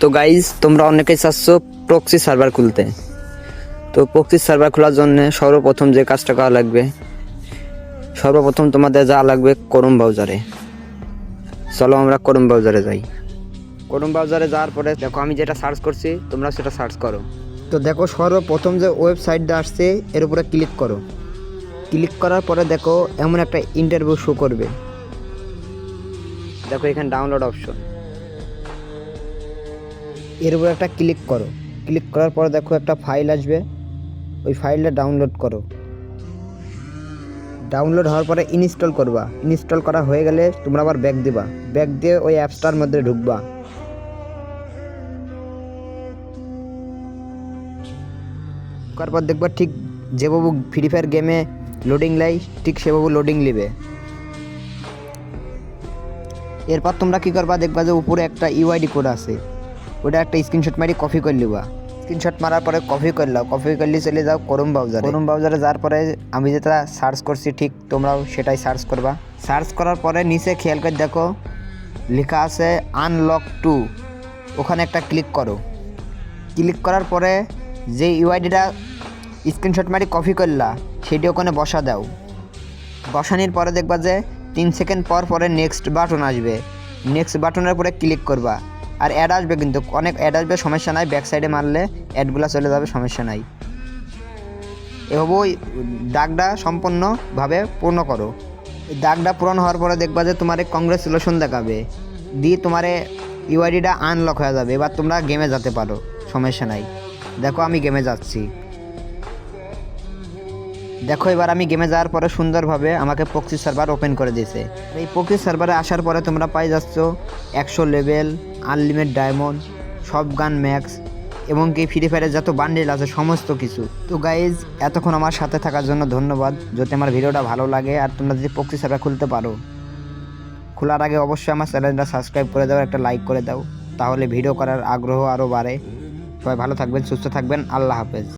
তো গাইজ তোমরা অনেকেই চাচ্ছ প্রক্সি সার্ভার খুলতে। তো প্রক্সি সার্ভার খোলার জন্য সর্বপ্রথম যে কাজটা করা লাগবে, সর্বপ্রথম তোমাদের যা লাগবে করুম ব্রাউজারে চলো আমরা করুম ব্রাউজারে যাই। করুম ব্রাউজারে যাওয়ার পরে দেখো, আমি যেটা সার্চ করছি, তোমরা সেটা সার্চ করো। তো দেখো, সর্বপ্রথম যে ওয়েবসাইটটা আসছে, এর উপরে ক্লিক করো। ক্লিক করার পরে দেখো, এমন একটা ইন্টারভিউ শো করবে। দেখো এখানে ডাউনলোড অপশন এর উপর একটা ক্লিক করো। ক্লিক করার পর দেখো একটা ফাইল আসবে। ওই ফাইলটা ডাউনলোড করো। ডাউনলোড হওয়ার পরে ইনস্টল করবা। ইনস্টল করা হয়ে গেলে তোমরা আবার ব্যাক দিবা। ব্যাক দিয়ে ওই অ্যাপসটার মধ্যে ঢুকবা। ঢোকার পর দেখবা ঠিক যেভাবে ফ্রি ফায়ার গেমে লোডিং লাই ঠিক সেভাবে লোডিং নেবে। এরপর তোমরা কি করবা? দেখবা যে উপরে একটা ইউআইডি কোড আছে। ওটা একটা স্ক্রিনশট মারি কপি করে লিবা স্ক্রিনশট মারার পরে কপি করলাও কপি করলে চলে যাও করুম ব্রাউজারে করুম ব্রাউজারে যাওয়ার পরে আমি যেটা সার্চ করছি, ঠিক তোমরাও সেটাই সার্চ করবা। সার্চ করার পরে নিচে খেয়াল করে দেখো, লেখা আছে আনলক টু ওখানে একটা ক্লিক করো। ক্লিক করার পরে যে ইউআইডিটা স্ক্রিনশট মারি কপি করলা সেটি ওখানে বসা দাও। বসানোর পরে দেখবা যে তিন সেকেন্ড পর পরে নেক্সট বাটন আসবে। নেক্সট বাটনের পরে ক্লিক করবা। আর অ্যাড আসবে কিন্তু, অনেক অ্যাড আসবে, সমস্যা নাই ব্যাক সাইডে মারলে অ্যাডগুলো চলে যাবে, সমস্যা নাই। এভাবে ওই দাগটা সম্পূর্ণভাবে পূর্ণ করো। দাগটা পূরণ হওয়ার পরে দেখবা যে তোমার কংগ্রেচুলেশন দেখাবে। দিয়ে তোমার ইউআইডিটা আনলক হয়ে যাবে, এবার তোমরা গেমে যেতে পারো, সমস্যা নাই। দেখো আমি গেমে যাচ্ছি। দেখো এবার আমি গেমে যাওয়ার পরে সুন্দরভাবে আমাকে পক্সি সার্ভার ওপেন করে দিয়েছে। এই পক্সি সার্ভারে আসার পরে তোমরা পাই যাচ্ছ একশো লেভেল আনলিমিট ডায়মন্ড, সব গান ম্যাক্স এবং কি ফ্রি ফায়ারের যত বান্ডেল আছে, সমস্ত কিছু। তো গাইজ এতক্ষণ আমার সাথে থাকার জন্য ধন্যবাদ। যদি আমার ভিডিওটা ভালো লাগে আর তোমরা যদি পক্সি সাপটা খুলতে পারো, খোলার আগে অবশ্যই আমার চ্যানেলটা সাবস্ক্রাইব করে দাও, একটা লাইক করে দাও। তাহলে ভিডিও করার আগ্রহ আরও বাড়ে। সবাই ভালো থাকবেন, সুস্থ থাকবেন, আল্লাহ হাফেজ।